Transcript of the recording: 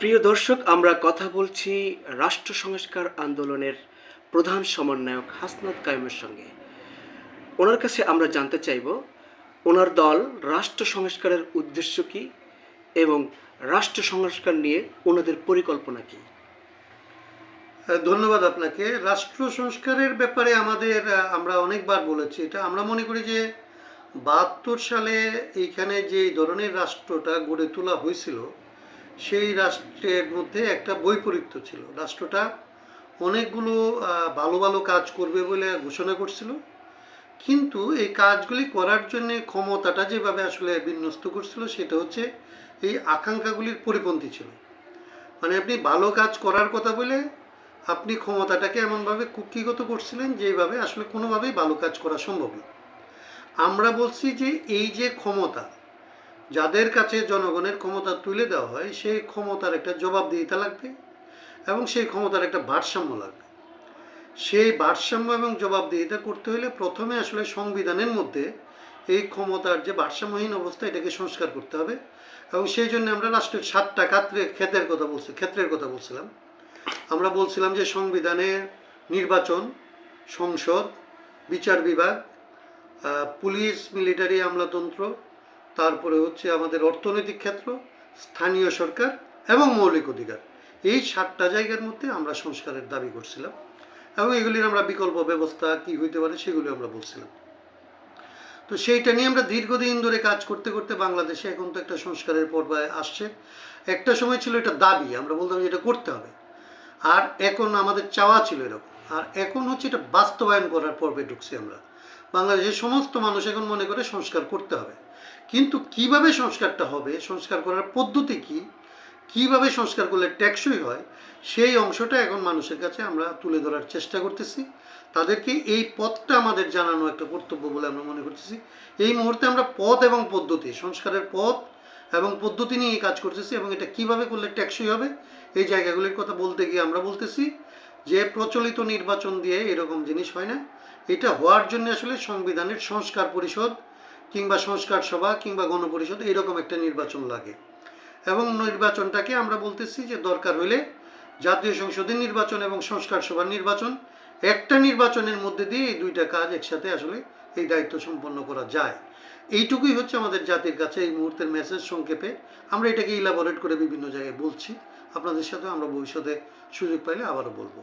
প্রিয় দর্শক, আমরা কথা বলছি রাষ্ট্র সংস্কার আন্দোলনের প্রধান সমন্বয়ক হাসনাত কায়েমের সঙ্গে। ওনার কাছে আমরা জানতে চাইব, ওনার দল রাষ্ট্র সংস্কারের উদ্দেশ্য কি এবং রাষ্ট্র সংস্কার নিয়ে ওনাদের পরিকল্পনা কি? ধন্যবাদ আপনাকে। রাষ্ট্র সংস্কারের ব্যাপারে আমাদের, আমরা অনেকবার বলেছি। এটা আমরা মনে করি যে বাহাত্তর সালে এইখানে যে ধরনের রাষ্ট্রটা গড়ে তোলা হয়েছিল সেই রাষ্ট্রের মধ্যে একটা বৈপরীত্য ছিল। রাষ্ট্রটা অনেকগুলো ভালো ভালো কাজ করবে বলে ঘোষণা করছিল। কিন্তু এই কাজগুলি করার জন্য ক্ষমতাটা যেভাবে আসলে বিন্যস্ত করছিল, সেটা হচ্ছে এই আকাঙ্ক্ষাগুলির পরিপন্থী ছিল। মানে আপনি ভালো কাজ করার কথা বলে আপনি ক্ষমতাটাকে এমনভাবে কুক্ষিগত করছিলেন যেভাবে আসলে কোনোভাবেই ভালো কাজ করা সম্ভব না আমরা বলছি যে এই যে ক্ষমতা যাদের কাছে জনগণের ক্ষমতা তুলে দেওয়া হয়, সেই ক্ষমতার একটা জবাবদিহিতা লাগবে এবং সেই ক্ষমতার একটা ভারসাম্য লাগবে। সেই ভারসাম্য এবং জবাবদিহিতা করতে হলে প্রথমে আসলে সংবিধানের মধ্যে এই ক্ষমতার যে ভারসাম্যহীন অবস্থা, এটাকে সংস্কার করতে হবে এবং সেই জন্য আমরা রাষ্ট্রের সাতটা ক্ষেত্রে, ক্ষেত্রের কথা বলছি, ক্ষেত্রের কথা বলছিলাম। আমরা বলছিলাম যে সংবিধানের নির্বাচন, সংসদ, বিচার বিভাগ পুলিশ, মিলিটারি, আমলাতন্ত্র তারপরে হচ্ছে আমাদের অর্থনৈতিক ক্ষেত্র, স্থানীয় সরকার এবং মৌলিক অধিকার। এই সাতটা জায়গার মধ্যে আমরা সংস্কারের দাবি করছিলাম এবং এগুলির আমরা বিকল্প ব্যবস্থা কি হইতে পারে সেগুলি আমরা বলছিলাম। তো সেইটা নিয়ে আমরা দীর্ঘদিন ধরে কাজ করতে করতে বাংলাদেশে এখন তো একটা সংস্কারের পর্যায়ে আসছে। একটা সময় ছিল এটা দাবি, আমরা বলতাম যে এটা করতে হবে। আর এখন আমাদের চাওয়া ছিল এরকম। আর এখন হচ্ছে এটা বাস্তবায়ন করার পর্বে ঢুকছি আমরা। বাংলাদেশের সমস্ত মানুষ এখন মনে করে সংস্কার করতে হবে। কিন্তু কীভাবে সংস্কারটা হবে, সংস্কার করার পদ্ধতি কি, কীভাবে সংস্কার করলে টেকসই হয়, সেই অংশটা এখন মানুষের কাছে আমরা তুলে ধরার চেষ্টা করতেছি। তাদেরকে এই পথটা আমাদের জানানো একটা কর্তব্য বলে আমরা মনে করতেছি। এই মুহূর্তে আমরা পথ এবং পদ্ধতি, সংস্কারের পথ এবং পদ্ধতি নিয়ে কাজ করতেছি এবং এটা কীভাবে করলে টেকসই হবে, এই জায়গাগুলির কথা বলতে গিয়ে আমরা বলতেছি। যে প্রচলিত নির্বাচন দিয়ে এরকম জিনিস হয় না, এটা হওয়ার জন্য আসলে সংবিধানের সংস্কার পরিষদ কিংবা সংস্কার সভা কিংবা গণপরিষদ এরকম একটা নির্বাচন লাগে। এবং নির্বাচনটাকে আমরা বলতেছি যে দরকার হলে জাতীয় সংসদের নির্বাচন এবং সংস্কার সভার নির্বাচন, একটা নির্বাচনের মধ্যে দিয়ে এই দুইটা কাজ একসাথে আসলে এই দায়িত্ব সম্পন্ন করা যায়। এইটুকুই হচ্ছে আমাদের জাতির কাছে এই মুহূর্তের মেসেজ সংক্ষেপে। আমরা এটাকে ইলাবোরেট করে বিভিন্ন জায়গায় বলছি। আপনাদের সাথে আমরা ভবিষ্যতে সুযোগ পাইলে আবারও বলব।